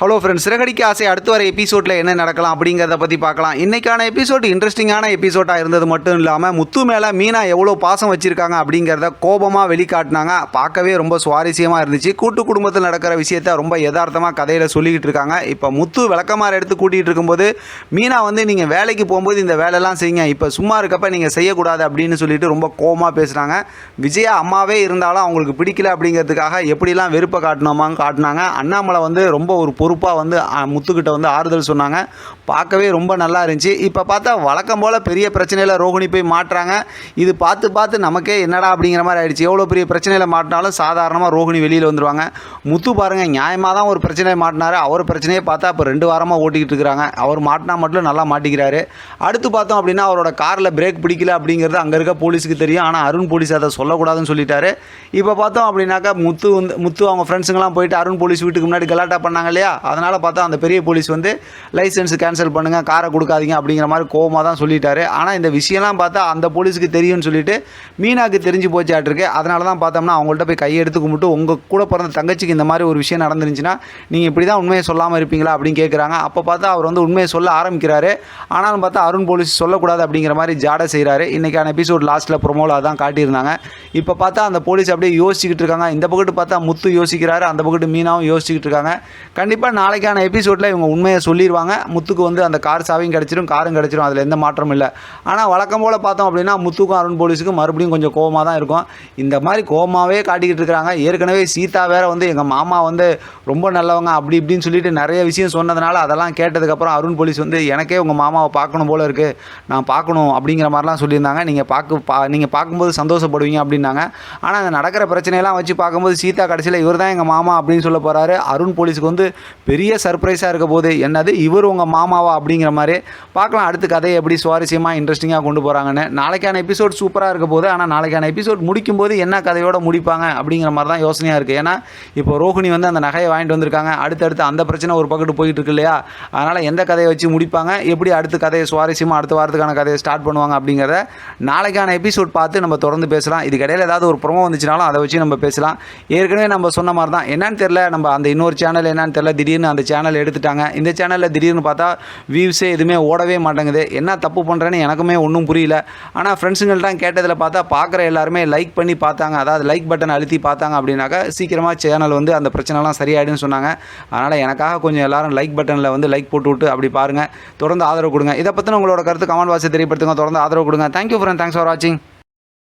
Hello friends Siragadikka ஆசை அடுத்து வர எபிசோடில் என்ன நடக்கலாம் அப்படிங்கிறத பற்றி பார்க்கலாம். இன்றைக்கான எபிசோடு இன்ட்ரெஸ்டிங்கான எபிசோடாக இருந்தது மட்டும் இல்லாமல் முத்து மேலே மீனா எவ்வளோ பாசம் வச்சுருக்காங்க அப்படிங்கிறத கோபமாக வெளிக்காட்டினாங்க. பார்க்கவே ரொம்ப சுவாரஸ்யமாக இருந்துச்சு. கூட்டு குடும்பத்தில் நடக்கிற விஷயத்த ரொம்ப யதார்த்தமாக கதையில் சொல்லிக்கிட்டு இருக்காங்க. இப்போ முத்து விளக்கமாறு எடுத்து கூட்டிகிட்டு இருக்கும்போது மீனா வந்து நீங்கள் வேலைக்கு போகும்போது இந்த வேலையெல்லாம் செய்யுங்க. இப்போ சும்மா இருக்கப்ப நீங்கள் செய்யக்கூடாது அப்படின்னு சொல்லிட்டு ரொம்ப கோபமாக பேசுகிறாங்க விஜயா அம்மாவே இருந்தாலும் அவங்களுக்கு பிடிக்கல அப்படிங்கிறதுக்காக எப்படிலாம் வெறுப்பை காட்டணுமான்னு காட்டினாங்க. அண்ணாமலை வந்து ரொம்ப ஒரு பொறுப்பாக வந்து முத்துக்கிட்ட வந்து ஆறுதல் சொன்னாங்க. பார்க்கவே ரொம்ப நல்லா இருந்துச்சு. இப்போ பார்த்தா வழக்கம் போல் பெரிய பிரச்சனையில் ரோகிணி போய் மாட்டுறாங்க. இது பார்த்து பார்த்து நமக்கே என்னடா அப்படிங்கிற மாதிரி ஆயிடுச்சு. எவ்வளோ பெரிய பிரச்சனையில் மாட்டினாலும் சாதாரணமாக ரோகிணி வெளியில் வந்துருவாங்க. முத்து பாருங்கள் நியாயமாக தான் ஒரு பிரச்சனையை மாட்டினார். அவர் பிரச்சனையை பார்த்தா இப்போ ரெண்டு வாரமாக ஓட்டிக்கிட்டு இருக்கிறாங்க. அவர் மாட்டினா மட்டும் நல்லா மாட்டிக்கிறாரு. அடுத்து பார்த்தோம் அப்படின்னா அவரோட காரில் பிரேக் பிடிக்கல அப்படிங்கிறது அங்கே இருக்க போலீஸுக்கு தெரியும். ஆனால் அருண் போலீஸ் அதை சொல்லக்கூடாதுன்னு சொல்லிட்டாரு. இப்போ பார்த்தோம் அப்படின்னாக்கா முத்து வந்து முத்து அவங்க ஃப்ரெண்ட்ஸுங்கெல்லாம் போயிட்டு அருண் போலீஸ் வீட்டுக்கு முன்னாடி கலாட்டா பண்ணாங்க இல்லையா? அதனால் பார்த்தா அந்த பெரிய போலீஸ் வந்து லைசன்ஸ் கேன்சல் பண்ணுங்கள் காரை கொடுக்காதீங்க அப்படிங்கிற மாதிரி கோவமாக தான் சொல்லிட்டாரு. ஆனால் இந்த விஷயம்லாம் பார்த்தா அந்த போலீஸுக்கு தெரியும்னு சொல்லிட்டு மீனாக்கு தெரிஞ்சு போச்சாட்டிருக்கு அதனால தான் பார்த்தோம்னா அவங்கள்ட்ட போய் கையெடுத்து கும்பிட்டு உங்கள் கூட பிறந்த தங்கச்சிக்கு இந்த மாதிரி ஒரு விஷயம் நடந்துருந்துச்சுன்னா நீங்கள் இப்படி தான் உண்மையை சொல்லாமல் இருப்பீங்களா? அப்படின்னு கேட்குறாங்க அப்போ பார்த்தா அவர் வந்து உண்மையை சொல்ல ஆரம்பிக்கிறாரு. ஆனாலும் பார்த்தா அருண் போலீஸ் சொல்லக்கூடாது அப்படிங்கிற மாதிரி ஜாடை செய்கிறாரு இன்றைக்கான எபிசோட் லாஸ்ட்டில் ப்ரொமோவில் அதான் காட்டியிருந்தாங்க. இப்போ பார்த்தா அந்த போலீஸ் அப்படியே யோசிச்சுக்கிட்டு இருக்காங்க. இந்த பக்கத்து பார்த்தா முத்து யோசிக்கிறாரு. அந்த பக்கத்து மீனாவும் யோசிச்சுக்கிட்டு இருக்காங்க. கண்டிப்பாக நாளைக்கான எபிசோடில் இவங்க உண்மையை சொல்லிடுவாங்க முத்துக்கு வந்து அந்த கார் சாவியும் கிடச்சிரும் காரும் கிடச்சிரும். அதில் எந்த மாற்றமும் இல்லை. ஆனால் வழக்கம் போல் பார்த்தோம் அப்படின்னா முத்துக்கும் அருண் போலீஸுக்கும் மறுபடியும் கொஞ்சம் கோபமாக தான் இருக்கும். இந்த மாதிரி கோவமாகவே காட்டிக்கிட்டு இருக்கிறாங்க ஏற்கனவே சீதா வேற வந்து எங்கள் மாமா வந்து ரொம்ப நல்லவங்க அப்படி இப்படின்னு சொல்லிட்டு நிறைய விஷயம் சொன்னதுனால அதெல்லாம் கேட்டதுக்கப்புறம் அருண் போலீஸ் வந்து எனக்கே உங்கள் மாமாவை பார்க்கணும் போல இருக்குது நான் பார்க்கணும் அப்படிங்கிற மாதிரிலாம் சொல்லியிருந்தாங்க. நீங்கள் பார்க்க பா நீங்கள் பார்க்கும்போது சந்தோஷப்படுவீங்க அப்படின்னாங்க. ஆனால் அந்த நடக்கிற பிரச்சனையெல்லாம் வச்சு பார்க்கும்போது சீதா கடைசியில் இவர் தான் எங்கள் மாமா அப்படின்னு சொல்ல போகிறாரு அருண் போலீஸுக்கு வந்து பெரிய சர்ப்ரைஸாக இருக்க போது என்னது? இவர் உங்கள் மாமாவா அப்படிங்கிற மாதிரி பார்க்கலாம். அடுத்த கதையை எப்படி சுவாரஸ்யமாக இன்ட்ரெஸ்டிங்காக கொண்டு போகிறாங்கன்னு நாளைக்கான எபிசோட் சூப்பராக இருக்க போது ஆனால் நாளைக்கான எபிசோட் முடிக்கும் போது என்ன கதையோட முடிப்பாங்க அப்படிங்கிற மாதிரி தான் யோசனையாக இருக்குது ஏன்னா இப்போ ரோஹிணி வந்து அந்த நகையை வாங்கிட்டு வந்திருக்காங்க. அடுத்தடுத்து அந்த பிரச்சனை ஒரு பக்கத்து போயிட்டு இருக்கு இல்லையா? அதனால் எந்த கதையை வச்சு முடிப்பாங்க? எப்படி அடுத்த கதையை சுவாரஸ்யமாக அடுத்த வாரத்துக்கான கதையை ஸ்டார்ட் பண்ணுவாங்க அப்படிங்கிறத நாளைக்கான எபிசோட் பார்த்து நம்ம தொடர்ந்து பேசலாம். இதுக்கு இடையில ஏதாவது ஒரு ப்ரொமோ வந்துச்சுனாலும் அதை வச்சு நம்ம பேசலாம். ஏற்கனவே நம்ம சொன்ன மாதிரி தான். என்னன்னு தெரில நம்ம அந்த இன்னொரு சேனல் என்னன்னு தெரில திடீர்னு அந்த சேனல் எடுத்துட்டாங்க. இந்த சேனலில் திடீர்னு பார்த்தா வியூஸே எதுவுமே ஓடவே மாட்டேங்குது. என்ன தப்பு பண்ணுறேன்னு எனக்குமே ஒன்றும் புரியல. ஆனால் ஃப்ரெண்ட்ஸுங்கள்ட்ட கேட்டதில் பார்த்தா பார்க்குற எல்லாருமே லைக் பண்ணி பார்த்தாங்க. அதாவது லைக் பட்டன் அழுத்தி பார்த்தாங்க அப்படின்னாக்கா சீக்கிரமாக சேனல் வந்து அந்த பிரச்சனைலாம் சரியாயிடுன்னு சொன்னாங்க. அதனால் எனக்காக கொஞ்சம் எல்லாரும் லைக் பட்டனில் வந்து லைக் போட்டு விட்டு அப்படி பாருங்கள் தொடர்ந்து ஆதரவு கொடுங்க. இதை பற்றின உங்களோட கருத்து கமெண்ட் வாசி தெரியப்படுத்துங்க. தொடர்ந்து ஆதரவு கொடுங்க. தேங்க்யூ ஃப்ரெண்ட் தேங்க்ஸ் ஃபார் வாட்சிங்